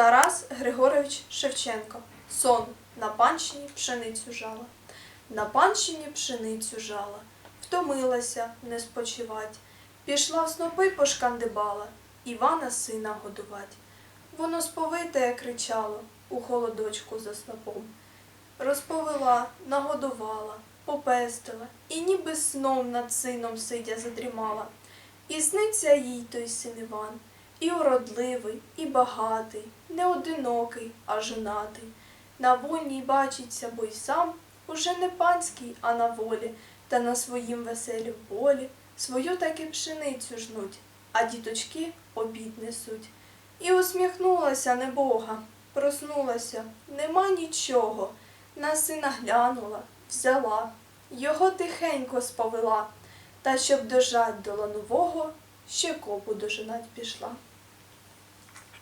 Тарас Григорович Шевченко. Сон на панщині пшеницю жала. На панщині пшеницю жала, втомилася не спочивать. Пішла в снопи пошкандибала, Івана сина годувать. Воно сповите кричало у холодочку за снопом. Розповела, нагодувала, попестила, і ніби сном над сином сидя задрімала. І сниться їй той син Іван, і уродливий, і багатий, не одинокий, а женатий. На вольній бачиться, бо й сам уже не панський, а на волі, та на своїм веселім полі свою таки пшеницю жнуть, а діточки обід несуть. І усміхнулася небога, проснулася, нема нічого. На сина глянула, взяла, його тихенько сповела, та щоб дожать до ланового, ще копу дожинать пішла.